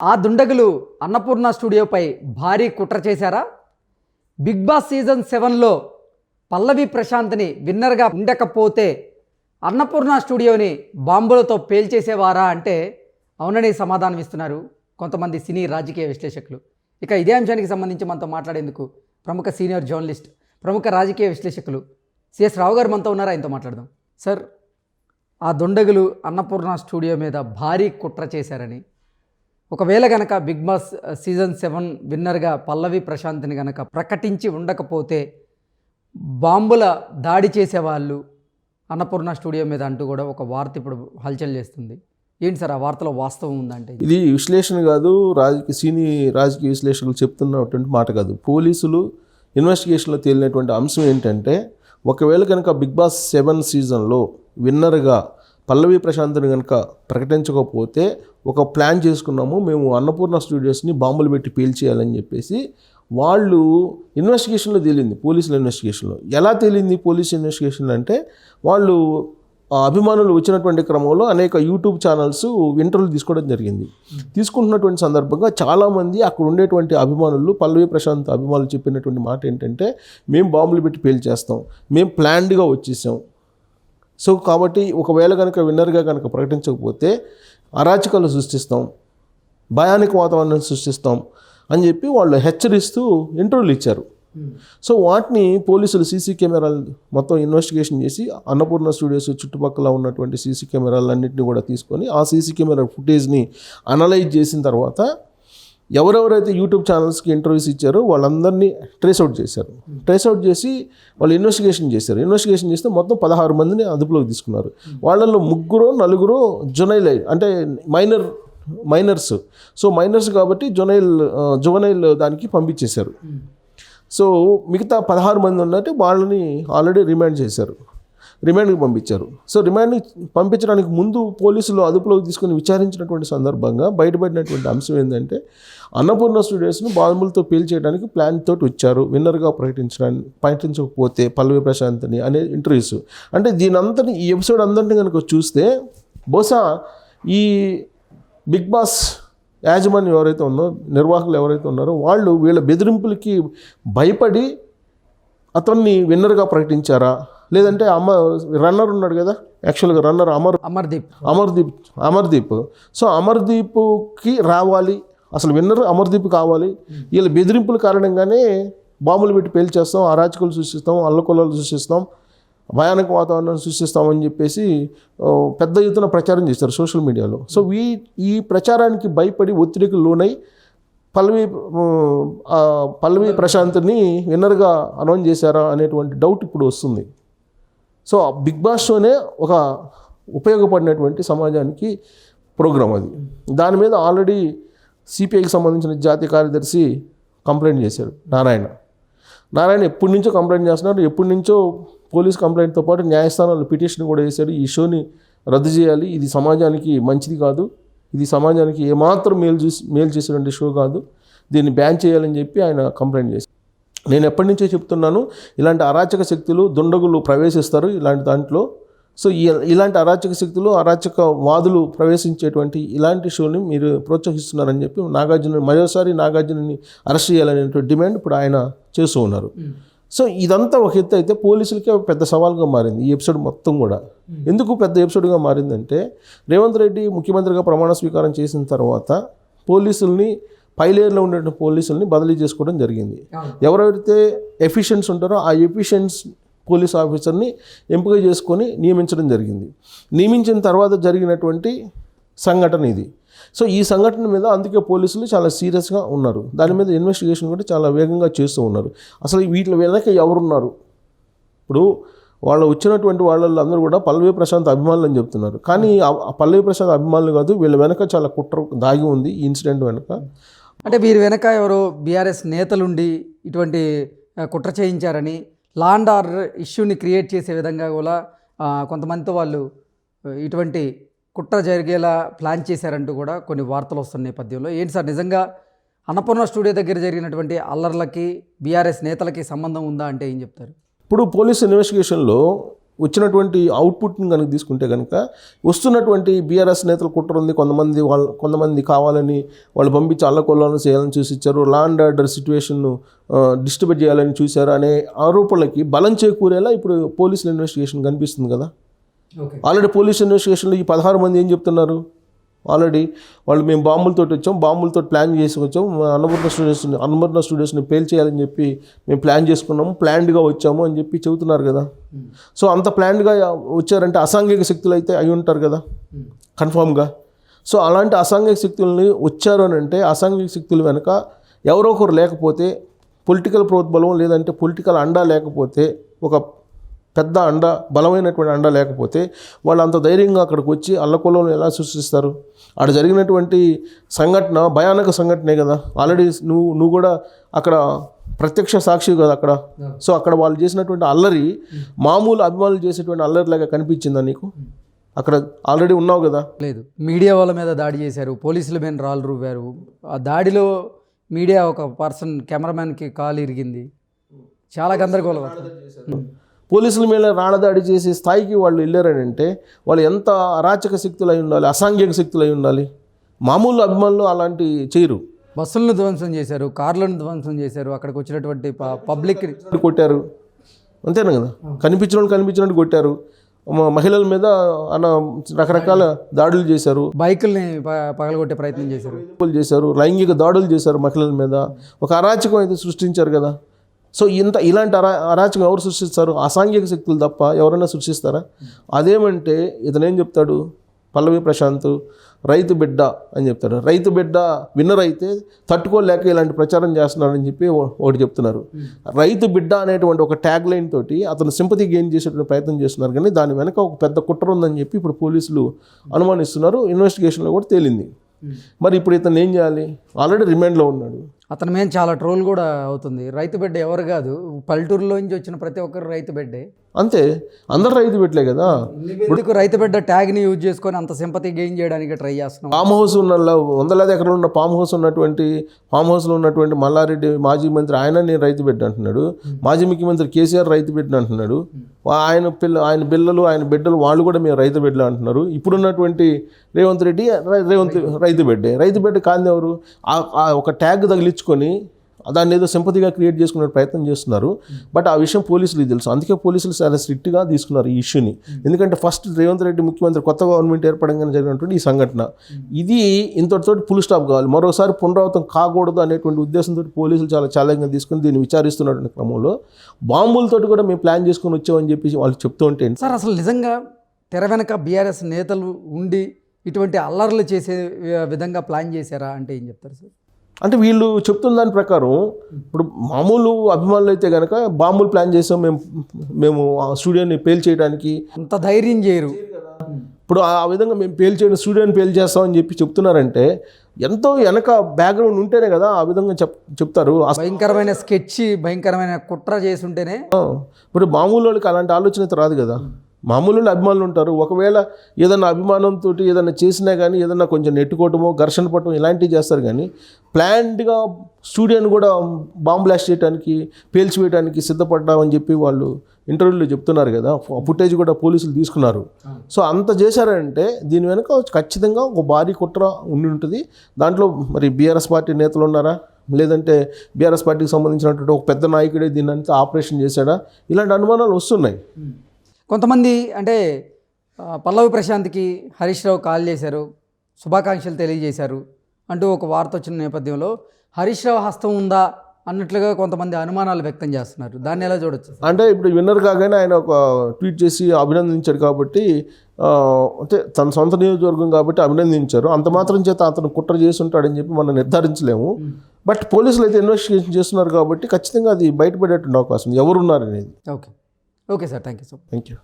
ఆ దుండగులు అన్నపూర్ణ స్టూడియోపై భారీ కుట్ర చేశారా? బిగ్ బాస్ సీజన్ సెవెన్లో పల్లవి ప్రశాంత్ని విన్నర్గా ఉండకపోతే అన్నపూర్ణ స్టూడియోని బాంబులతో పేల్చేసేవారా అంటే అవునని సమాధానం ఇస్తున్నారు కొంతమంది సినీ రాజకీయ విశ్లేషకులు. ఇక ఇదే అంశానికి సంబంధించి మనతో మాట్లాడేందుకు ప్రముఖ సీనియర్ జర్నలిస్ట్ ప్రముఖ రాజకీయ విశ్లేషకులు సిఎస్ రావు గారు మనతో ఉన్నారు? ఆయనతో మాట్లాడదాం. సార్ ఆ దుండగులు అన్నపూర్ణ స్టూడియో మీద భారీ కుట్ర చేశారని ఒకవేళ గనక బిగ్ బాస్ సీజన్ సెవెన్ విన్నర్గా పల్లవి ప్రశాంత్ని గనక ప్రకటించి ఉండకపోతే బాంబుల దాడి చేసేవాళ్ళు అన్నపూర్ణ స్టూడియో మీద అంటూ కూడా ఒక వార్త ఇప్పుడు హల్చల్ చేస్తుంది. ఏంటి సార్ ఆ వార్తలో వాస్తవం ఉందంటే? ఇది విశ్లేషణ కాదు రాజకీయ సీని రాజకీయ విశ్లేషకులు చెప్తున్నటువంటి మాట కాదు. పోలీసులు ఇన్వెస్టిగేషన్లో తేలినటువంటి అంశం ఏంటంటే ఒకవేళ కనుక బిగ్ బాస్ సెవెన్ సీజన్లో విన్నర్గా పల్లవి ప్రశాంత్ని కనుక ప్రకటించకపోతే ఒక ప్లాన్ చేసుకున్నాము మేము అన్నపూర్ణ స్టూడియోస్ని బాంబులు పెట్టి పీల్చేయాలని చెప్పేసి వాళ్ళు ఇన్వెస్టిగేషన్లో తేలింది పోలీసుల ఇన్వెస్టిగేషన్లో. ఎలా తేలింది పోలీస్ ఇన్వెస్టిగేషన్ అంటే వాళ్ళు అభిమానులు వచ్చినటువంటి క్రమంలో అనేక యూట్యూబ్ ఛానల్స్ ఇంటర్వ్యూలు తీసుకోవడం జరిగింది. తీసుకుంటున్నటువంటి సందర్భంగా చాలామంది అక్కడ ఉండేటువంటి అభిమానులు పల్లవి ప్రశాంత్ అభిమానులు చెప్పినటువంటి మాట ఏంటంటే మేము బాంబులు పెట్టి పేల్చేస్తాం మేము ప్లాన్డ్గా వచ్చేసాం సో కాబట్టి ఒకవేళ కనుక విన్నర్గా కనుక ప్రకటించకపోతే అరాచకాలు సృష్టిస్తాం భయానిక వాతావరణం సృష్టిస్తాం అని చెప్పి వాళ్ళు హెచ్చరిస్తూ ఇంటర్వ్యూలు ఇచ్చారు. సో వాటిని పోలీసులు సీసీ కెమెరాలు మొత్తం ఇన్వెస్టిగేషన్ చేసి అన్నపూర్ణ స్టూడియోస్ చుట్టుపక్కల ఉన్నటువంటి సీసీ కెమెరాలన్నింటినీ కూడా తీసుకొని ఆ సీసీ కెమెరా ఫుటేజ్ని అనలైజ్ చేసిన తర్వాత ఎవరెవరైతే యూట్యూబ్ ఛానల్స్కి ఇంటర్వ్యూస్ ఇచ్చారో వాళ్ళందరినీ ట్రేస్ అవుట్ చేశారు. ట్రేస్ అవుట్ చేసి వాళ్ళు ఇన్వెస్టిగేషన్ చేశారు. ఇన్వెస్టిగేషన్ చేస్తే మొత్తం పదహారు మందిని అదుపులోకి తీసుకున్నారు. వాళ్ళల్లో ముగ్గురు నలుగురు జునైల్ అంటే మైనర్ మైనర్స్. సో మైనర్స్ కాబట్టి జునైల్ జువనైల్ దానికి పంపించేశారు. సో మిగతా పదహారు మంది ఉన్నట్టు వాళ్ళని ఆల్రెడీ రిమాండ్ చేశారు. రిమాండ్కి పంపించారు. సో రిమాండ్కి పంపించడానికి ముందు పోలీసులు అదుపులోకి తీసుకుని విచారించినటువంటి సందర్భంగా బయటపడినటువంటి అంశం ఏంటంటే అన్నపూర్ణ స్టూడియోస్ను బాంబులతో పేల్చేయడానికి ప్లాన్ తోటి వచ్చారు. విన్నర్గా ప్రకటించడానికి ప్రకటించకపోతే పల్లవి ప్రశాంత్ని అనే ఇంటర్వ్యూస్. అంటే దీని అంతటి ఈ ఎపిసోడ్ అందరినీ కనుక చూస్తే బహుశా ఈ బిగ్ బాస్ యాజమాన్యం ఎవరైతే ఉందో నిర్వాహకులు ఎవరైతే ఉన్నారో వాళ్ళు వీళ్ళ బెదిరింపులకి భయపడి అతన్ని విన్నర్గా ప్రకటించారా? లేదంటే అమ్మ రన్నర్ ఉన్నాడు కదా యాక్చువల్గా రన్నర్ అమర్. అమర్దీప్. అమర్దీప్ అమర్దీప్. సో అమర్దీప్కి రావాలి అసలు విన్నర్ అమర్దీప్ కావాలి. వీళ్ళ బెదిరింపుల కారణంగానే బాంబులు పెట్టి పేల్చేస్తాం అరాచకులు సృష్టిస్తాం అల్లకొల్లలు సృష్టిస్తాం భయానక వాతావరణం సృష్టిస్తామని చెప్పేసి పెద్ద ఎత్తున ప్రచారం చేస్తారు సోషల్ మీడియాలో. సో ఈ ఈ ప్రచారానికి భయపడి ఒత్తిడికి లోనై పల్లవి పల్లవి ప్రశాంత్ని విన్నర్గా అనౌన్స్ చేశారా అనేటువంటి డౌట్ ఇప్పుడు వస్తుంది. సో ఆ బిగ్ బాస్ షోనే ఒక ఉపయోగపడినటువంటి సమాజానికి ప్రోగ్రాం అది. దాని మీద ఆల్రెడీ సిపిఐకి సంబంధించిన జాతీయ కార్యదర్శి కంప్లైంట్ చేశారు నారాయణ. నారాయణ ఎప్పటి నుంచో కంప్లైంట్ చేస్తున్నారు ఎప్పటి నుంచో పోలీస్ కంప్లైంట్తో పాటు న్యాయస్థానాలు పిటిషన్ కూడా వేశారు ఈ షోని రద్దు చేయాలి ఇది సమాజానికి మంచిది కాదు ఇది సమాజానికి ఏమాత్రం మేలు చేసి మేలు చేసినటువంటి షో కాదు దీన్ని బ్యాన్ చేయాలని చెప్పి ఆయన కంప్లైంట్ చేశారు. నేను ఎప్పటి నుంచో చెప్తున్నాను ఇలాంటి అరాచక శక్తులు దుండగులు ప్రవేశిస్తారు ఇలాంటి దాంట్లో. సో ఇలాంటి అరాచక శక్తులు అరాచక వాదులు ప్రవేశించేటువంటి ఇలాంటి షోని మీరు ప్రోత్సహిస్తున్నారని చెప్పి నాగార్జున మరోసారి నాగార్జునని అరెస్ట్ చేయాలనేటువంటి డిమాండ్ ఇప్పుడు ఆయన చేస్తూ ఉన్నారు. సో ఇదంతా ఒక ఎత్తు అయితే పోలీసులకే పెద్ద సవాల్గా మారింది ఈ ఎపిసోడ్ మొత్తం కూడా. ఎందుకు పెద్ద ఎపిసోడ్గా మారిందంటే రేవంత్ రెడ్డి ముఖ్యమంత్రిగా ప్రమాణ స్వీకారం చేసిన తర్వాత పోలీసుల్ని పైలేర్లో ఉండే పోలీసుల్ని బదిలీ చేసుకోవడం జరిగింది. ఎవరైతే ఎఫిషియన్స్ ఉంటారో ఆ ఎఫిషియన్స్ పోలీస్ ఆఫీసర్ని ఎంపిక చేసుకొని నియమించడం జరిగింది. నియమించిన తర్వాత జరిగినటువంటి సంఘటన ఇది. సో ఈ సంఘటన మీద అందుకే పోలీసులు చాలా సీరియస్గా ఉన్నారు. దాని మీద ఇన్వెస్టిగేషన్ కూడా చాలా వేగంగా చేస్తూ ఉన్నారు. అసలు వీటి వెనక ఎవరున్నారు? ఇప్పుడు వాళ్ళు వచ్చినటువంటి వాళ్ళల్లో అందరూ కూడా పల్లవి ప్రశాంత్ అభిమానులు అని చెప్తున్నారు. కానీ పల్లవి ప్రశాంత్ అభిమానులు కాదు వీళ్ళ వెనక చాలా కుట్ర దాగి ఉంది ఈ ఇన్సిడెంట్ వెనక. అంటే వీరి వెనక ఎవరో బీఆర్ఎస్ నేతలుండి ఇటువంటి కుట్ర చేయించారని లాండ్ ఆర్డర్ ఇష్యూని క్రియేట్ చేసే విధంగా కూడా కొంతమందితో వాళ్ళు ఇటువంటి కుట్ర జరిగేలా ప్లాన్ చేశారంటూ కూడా కొన్ని వార్తలు వస్తున్న నేపథ్యంలో. ఏంటి సార్ నిజంగా అన్నపూర్ణ స్టూడియో దగ్గర జరిగినటువంటి అల్లర్లకి బీఆర్ఎస్ నేతలకి సంబంధం ఉందా అంటే ఏం చెప్తారు? ఇప్పుడు పోలీస్ ఇన్వెస్టిగేషన్లో వచ్చినటువంటి అవుట్పుట్ని కనుక తీసుకుంటే కనుక వస్తున్నటువంటి బీఆర్ఎస్ నేతలు కుట్ర ఉంది కొంతమంది వాళ్ళ కొంతమంది కావాలని వాళ్ళు పంపించి అల్లకొల్లను చేయాలని చూసి ఇచ్చారు లా అండ్ ఆర్డర్ సిచ్యువేషన్ను డిస్టర్బ్ చేయాలని చూశారు అనే ఆరోపణలకి బలం చేకూరేలా ఇప్పుడు పోలీసుల ఇన్వెస్టిగేషన్ కనిపిస్తుంది కదా. ఆల్రెడీ పోలీస్ ఇన్వెస్టిగేషన్లో ఈ పదహారు మంది ఏం చెప్తున్నారు? ఆల్రెడీ వాళ్ళు మేము బాంబులతో వచ్చాం బాంబులతో ప్లాన్ చేసి వచ్చాం. అన్నపూర్ణ స్టూడియోస్ని అన్నపూర్ణ స్టూడియోస్ని పేల్ చేయాలని చెప్పి మేము ప్లాన్ చేసుకున్నాము. ప్లాన్డ్గా వచ్చాము అని చెప్పి చెబుతున్నారు కదా. సో అంత ప్లాన్డ్గా వచ్చారంటే అసాంఘిక శక్తులు అయితే అయి ఉంటారు కదా. కన్ఫామ్గా సో అలాంటి అసాంఘిక శక్తుల్ని వచ్చారు అని అంటే అసాంఘిక శక్తులు వెనుక ఎవరో ఒకరు లేకపోతే పొలిటికల్ ప్రోద్బలం లేదంటే పొలిటికల్ అండా లేకపోతే ఒక పెద్ద అండ బలమైనటువంటి అండ లేకపోతే వాళ్ళు అంత ధైర్యంగా అక్కడికి వచ్చి అల్లకొల్లను ఎలా సృష్టిస్తారు? అక్కడ జరిగినటువంటి సంఘటన భయానక సంఘటనే కదా. ఆల్రెడీ నువ్వు నువ్వు కూడా అక్కడ ప్రత్యక్ష సాక్షి కదా అక్కడ. సో అక్కడ వాళ్ళు చేసినటువంటి అల్లరి మామూలు అభిమానులు చేసేటువంటి అల్లరిలాగా కనిపించిందా నీకు? అక్కడ ఆల్రెడీ ఉన్నావు కదా. లేదు. మీడియా వాళ్ళ మీద దాడి చేశారు. పోలీసుల మీద రాళ్ళు రువ్వారు. ఆ దాడిలో మీడియా ఒక పర్సన్ కెమెరామ్యాన్కి కాలు ఇరిగింది. చాలా గందరగోళం. పోలీసుల మీద రాడదాడి చేసే స్థాయికి వాళ్ళు వెళ్ళారని అంటే వాళ్ళు ఎంత అరాచక శక్తులు అయి ఉండాలి అసాంఘిక శక్తులు అయి ఉండాలి? మామూలు అభిమానులు అలాంటి చేయరు. బస్సులను ధ్వంసం చేశారు కార్లను ధ్వంసం చేశారు అక్కడికి వచ్చినటువంటి పబ్లిక్ కొట్టారు. అంతేనా కదా? కనిపించినట్టు కనిపించినట్టు కొట్టారు. మహిళల మీద అన్న రకరకాల దాడులు చేశారు. బైకుల్ని పగలగొట్టే ప్రయత్నం చేశారు. చేశారు. లైంగిక దాడులు చేశారు మహిళల మీద. ఒక అరాచకం అయితే సృష్టించారు కదా. సో ఇంత ఇలాంటి అరా అరాచకం ఎవరు సృష్టిస్తారు? అసాంఘిక శక్తులు తప్ప ఎవరైనా సృష్టిస్తారా? అదేమంటే ఇతనేం చెప్తాడు? పల్లవి ప్రశాంత్ రైతు బిడ్డ అని చెప్తాడు. రైతు బిడ్డ విన్నర్ అయితే తట్టుకోలేక ఇలాంటి ప్రచారం చేస్తున్నారని చెప్పి ఒకటి చెప్తున్నారు. రైతు బిడ్డ అనేటువంటి ఒక ట్యాగ్ లైన్ తోటి అతను సింపతి గెయిన్ చేసేటువంటి ప్రయత్నం చేస్తున్నారు కానీ దాని వెనక ఒక పెద్ద కుట్ర ఉందని చెప్పి ఇప్పుడు పోలీసులు అనుమానిస్తున్నారు. ఇన్వెస్టిగేషన్లో కూడా తేలింది. మరి ఇప్పుడు ఇతను ఏం చేయాలి? ఆల్రెడీ రిమాండ్లో ఉన్నాడు. అతని మీద చాలా ట్రోల్ కూడా అవుతుంది. రైతు బిడ్డ ఎవరు కాదు. పల్లెటూరులో నుంచి వచ్చిన ప్రతి ఒక్కరు రైతు బిడ్డే. అంతే. అందరు రైతు పెట్టలే కదా. ఎందుకు రైతు బిడ్డ ట్యాగ్ని యూజ్ చేసుకొని అంత సింపతి గెయిన్ చేయడానికి ట్రై చేస్తున్నాం ఫామ్ హౌస్ ఉన్న వందలాది ఎకరాలు ఉన్న ఫామ్ హౌస్ ఉన్నటువంటి ఫామ్ హౌస్లో ఉన్నటువంటి మల్లారెడ్డి మాజీ మంత్రి ఆయన నేను రైతు బిడ్డ అంటున్నాడు. మాజీ ముఖ్యమంత్రి కేసీఆర్ రైతు బిడ్డ అంటున్నాడు. ఆయన పిల్ల ఆయన పిల్లలు ఆయన బిడ్డలు వాళ్ళు కూడా మేము రైతు బిడ్డలు అంటున్నారు. ఇప్పుడున్నటువంటి రేవంత్ రెడ్డి రేవంత్ రైతు బిడ్డే. రైతు బిడ్డ కాంది ఎవరు? ఒక ట్యాగ్ తగిలించుకొని దాన్ని ఏదో సింపతిగా క్రియేట్ చేసుకునే ప్రయత్నం చేస్తున్నారు. బట్ ఆ విషయం పోలీసులకు తెలుసు. అందుకే పోలీసులు చాలా స్ట్రిక్ట్గా తీసుకున్నారు ఈ ఇష్యూని. ఎందుకంటే ఫస్ట్ రేవంత్ రెడ్డి ముఖ్యమంత్రి కొత్త గవర్నమెంట్ ఏర్పడంగానే జరిగినటువంటి ఈ సంఘటన. ఇది ఇంతటితోటి ఫుల్ స్టాప్ కావాలి. మరోసారి పునరావృతం కాకూడదు అనేటువంటి ఉద్దేశంతో పోలీసులు చాలా ఛాలెంజ్గా తీసుకుని దీన్ని విచారిస్తున్నటువంటి క్రమంలో బాంబులతోటి కూడా మేము ప్లాన్ చేసుకొని వచ్చామని చెప్పి వాళ్ళు చెప్తూ ఉంటే సార్ అసలు నిజంగా తెర వెనక బీఆర్ఎస్ నేతలు ఉండి ఇటువంటి అల్లర్లు చేసే విధంగా ప్లాన్ చేశారా అంటే ఏం చెప్తారు సార్? అంటే వీళ్ళు చెప్తున్న దాని ప్రకారం ఇప్పుడు మామూలు అభిమానులు అయితే కనుక బాంబులు ప్లాన్ చేసాం మేము మేము ఆ స్టూడియోని పేల్ చేయడానికి. అంత ధైర్యం చేయరు. ఇప్పుడు ఆ విధంగా మేము పేల్ చేయడం స్టూడియోని పేల్ చేస్తామని చెప్పి చెప్తున్నారంటే ఎంతో వెనక బ్యాక్గ్రౌండ్ ఉంటేనే కదా ఆ విధంగా చెప్ చెప్తారు. భయంకరమైన స్కెచ్ భయంకరమైన కుట్ర చేసి ఉంటేనే ఇప్పుడు మామూలు వాళ్ళకి అలాంటి ఆలోచన అయితే రాదు కదా. మామూలు అభిమానులు ఉంటారు. ఒకవేళ ఏదన్నా అభిమానంతో ఏదన్నా చేసినా కానీ ఏదన్నా కొంచెం నెట్టుకోవటమో ఘర్షణ పడటం ఇలాంటివి చేస్తారు కానీ ప్లాన్డ్గా స్టూడియోని కూడా బాంబ్ బ్లాస్ట్ చేయడానికి పేల్చివేయడానికి సిద్ధపడ్డామని చెప్పి వాళ్ళు ఇంటర్వ్యూలో చెప్తున్నారు కదా. ఫుటేజ్ కూడా పోలీసులు తీసుకున్నారు. సో అంత చేశారంటే దీని వెనుక ఖచ్చితంగా ఒక భారీ కుట్ర ఉండి ఉంటుంది. దాంట్లో మరి బీఆర్ఎస్ పార్టీ నేతలు ఉన్నారా? లేదంటే బీఆర్ఎస్ పార్టీకి సంబంధించినటువంటి ఒక పెద్ద నాయకుడే దీన్ని అంతా ఆపరేషన్ చేశాడా? ఇలాంటి అనుమానాలు వస్తున్నాయి. కొంతమంది అంటే పల్లవి ప్రశాంత్కి హరీష్ రావు కాల్ చేశారు శుభాకాంక్షలు తెలియజేశారు అంటూ ఒక వార్త వచ్చిన నేపథ్యంలో హరీష్ రావు హస్తం ఉందా అన్నట్లుగా కొంతమంది అనుమానాలు వ్యక్తం చేస్తున్నారు. దాన్ని ఎలా చూడొచ్చు? అంటే ఇప్పుడు విన్నర్ కాగానే ఆయన ఒక ట్వీట్ చేసి అభినందించాడు కాబట్టి అంటే తన సొంత నియోజకవర్గం కాబట్టి అభినందించారు. అంత మాత్రం చేత అతను కుట్ర చేసి ఉంటాడని చెప్పి మనం నిర్ధారించలేము. బట్ పోలీసులు అయితే ఇన్వెస్టిగేషన్ చేస్తున్నారు కాబట్టి ఖచ్చితంగా అది బయటపడేటువంటి అవకాశం ఉంది. ఎవరున్నారు అనేది okay. Okay sir thank you so thank you